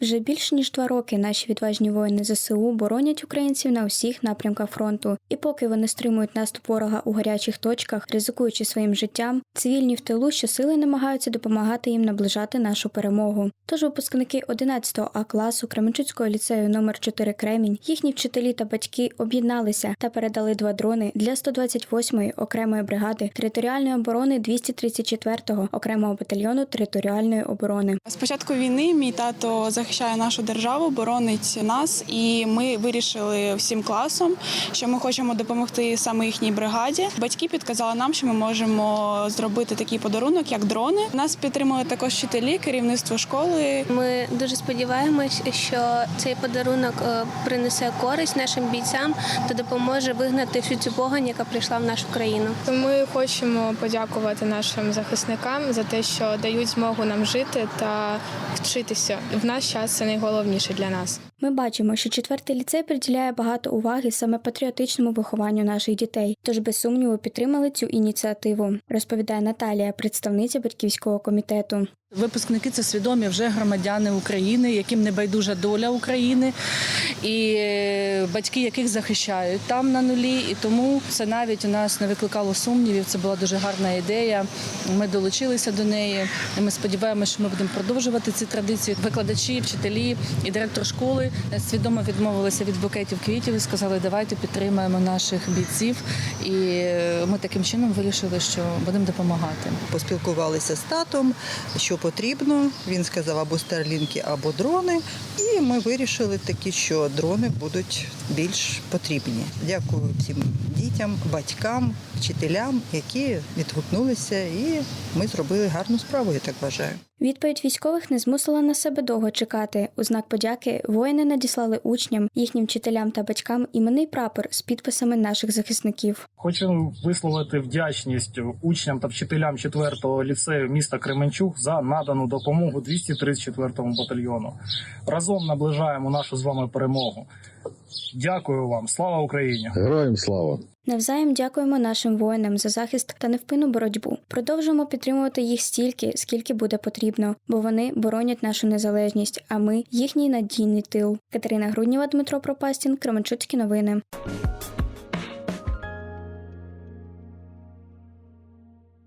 Вже більше ніж два роки наші відважні воїни ЗСУ боронять українців на усіх напрямках фронту. І поки вони стримують наступ ворога у гарячих точках, ризикуючи своїм життям, цивільні в тилу щосили намагаються допомагати їм наближати нашу перемогу. Тож випускники 11 А класу Кременчуцького ліцею номер 4 Кремінь, їхні вчителі та батьки об'єдналися та передали два дрони для 128-ї окремої бригади територіальної оборони 234-го окремого батальйону територіальної оборони. З початку війни мій тато захищає нашу державу, боронить нас, і ми вирішили всім класом, що ми хочемо допомогти саме їхній бригаді. Батьки підказали нам, що ми можемо зробити такий подарунок, як дрони. Нас підтримали також вчителі, керівництво школи. Ми дуже сподіваємось, що цей подарунок е, принесе користь нашим бійцям та допоможе вигнати всю цю погань, яка прийшла в нашу країну. Ми хочемо подякувати нашим захисникам за те, що дають змогу нам жити та вчитися. В наш час це найголовніше для нас. Ми бачимо, що четвертий ліцей приділяє багато уваги саме патріотичному вихованню наших дітей, тож без сумніву підтримали цю ініціативу, розповідає Наталія, представниця батьківського комітету. Випускники це свідомі вже громадяни України, яким не байдужа доля України, і е, батьки яких захищають там на нулі. І тому це навіть у нас не викликало сумнівів. Це була дуже гарна ідея. Ми долучилися до неї. І Ми сподіваємося, що ми будемо продовжувати ці традиції. Викладачі, вчителі і директор школи свідомо відмовилися від букетів квітів і сказали, давайте підтримаємо наших бійців. І е, ми таким чином вирішили, що будемо допомагати. поспілкувалися з татом, що потрібно. Він сказав або старлінки, або дрони. І ми вирішили таки, що дрони будуть більш потрібні. Дякую всім дітям, батькам, вчителям, які відгукнулися, і ми зробили гарну справу, я так вважаю. Відповідь військових не змусила на себе довго чекати. У знак подяки воїни надіслали учням, їхнім вчителям та батькам іменний прапор з підписами наших захисників. Хочу висловити вдячність учням та вчителям 4-го ліцею міста Кременчук за надану допомогу 234-му батальйону. Разом наближаємо нашу з вами перемогу. Дякую вам, слава Україні! Героям слава! Навзаєм дякуємо нашим воїнам за захист та невпинну боротьбу. Продовжуємо підтримувати їх стільки, скільки буде потрібно, бо вони боронять нашу незалежність, а ми їхній надійний тил. Катерина Грудніва, Дмитро Пропастін, Кременчуцькі новини.